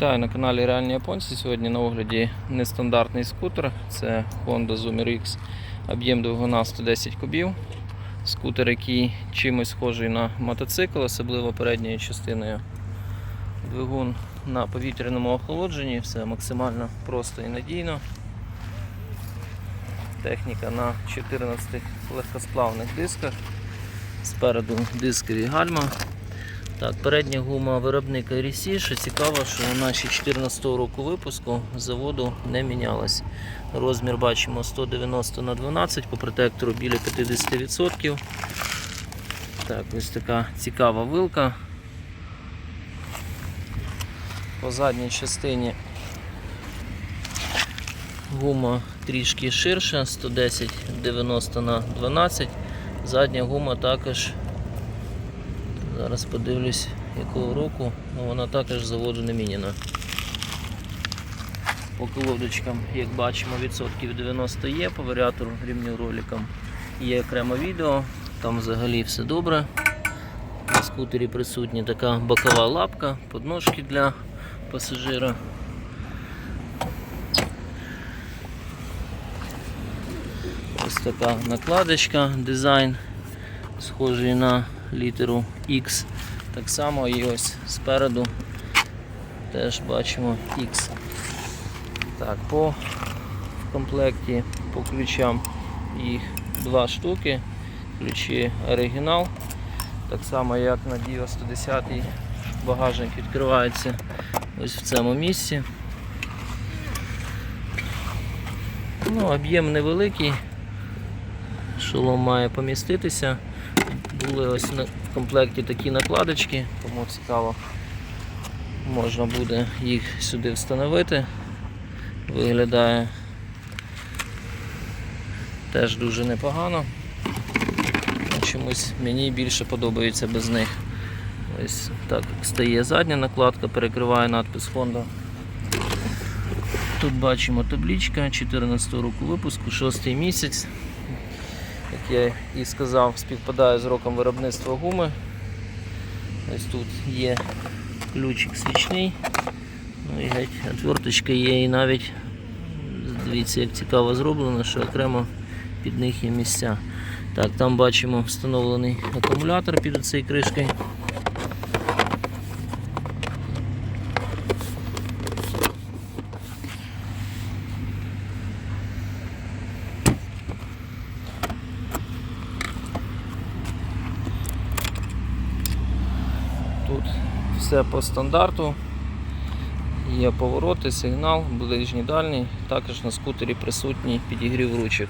Вітаю на каналі Реальні Японці. Сьогодні на огляді нестандартний скутер. Це Honda Zoomer X, об'єм двигуна 110 кубів. Скутер, який чимось схожий на мотоцикл, особливо передньою частиною. Двигун на повітряному охолодженні, все максимально просто і надійно. Техніка на 14 легкосплавних дисках. Спереду дискові гальма. Так, передня гума виробника RC, що цікаво, що вона ще 14 року випуску заводу не мінялась. Розмір бачимо 190 на 12 по протектору біля 50%. Так, ось така цікава вилка. По задній частині гума трішки ширша, 110 90 на 12. Задня гума також Зараз подивлюсь, якого року, ну вона також заводу не міняна. По колодочкам, як бачимо, відсотків 90 є, по варіатору рівню роликам є окремо відео, там взагалі все добре. На скутері присутня така бокова лапка, подножки для пасажира. Ось така накладочка, дизайн схожий на літеру X. Так само і ось спереду теж бачимо X. Так, по комплекті по ключам їх два штуки. Ключі оригінал. Так само як на Dio 110 багажник відкривається ось в цьому місці. Ну, об'єм невеликий, шолом має поміститися. Були ось в комплекті такі накладочки, кому цікаво, можна буде їх сюди встановити. Виглядає теж дуже непогано. Чомусь мені більше подобається без них. Ось так стає задня накладка, перекриває надпис Honda. Тут бачимо табличка 14 року випуску, 6 місяць як я і сказав, співпадає з роком виробництва гуми. Ось тут є ключик свічний. Ну і геть отверточка є і навіть, дивіться, як цікаво зроблено, що окремо під них є місця. Так, там бачимо встановлений акумулятор під цією кришкою. Тут все по стандарту. Є повороти, сигнал, ближній дальній. Також на скутері присутній підігрів ручок.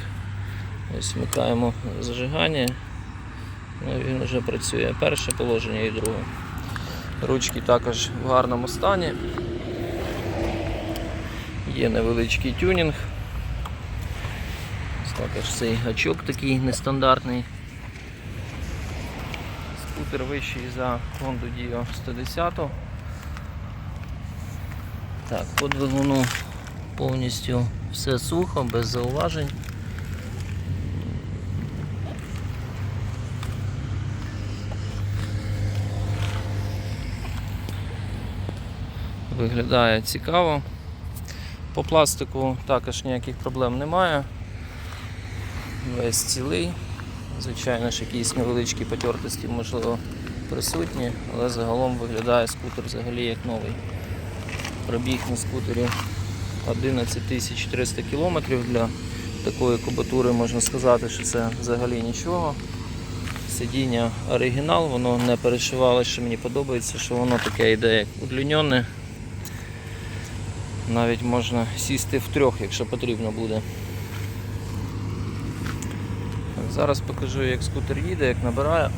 Ось вмикаємо зажигання. Ну, він вже працює. Перше положення і друге. Ручки також в гарному стані. Є невеличкий тюнінг. Ось також цей гачок такий нестандартний. Скутер вищий за Honda Dio 110. Так, по двигуну повністю все сухо, без зауважень. Виглядає цікаво. По пластику також ніяких проблем немає. Весь цілий. Звичайно ж, якісь невеличкі потертості, можливо, присутні, але загалом виглядає скутер взагалі як новий. Пробіг на скутері 11 300 км для такої кубатури можна сказати, що це взагалі нічого. Сидіння оригінал, воно не перешивалося, що мені подобається, що воно таке йде як удлінене. Навіть можна сісти в трьох, якщо потрібно буде. Зараз покажу, як скутер їде, як набирає.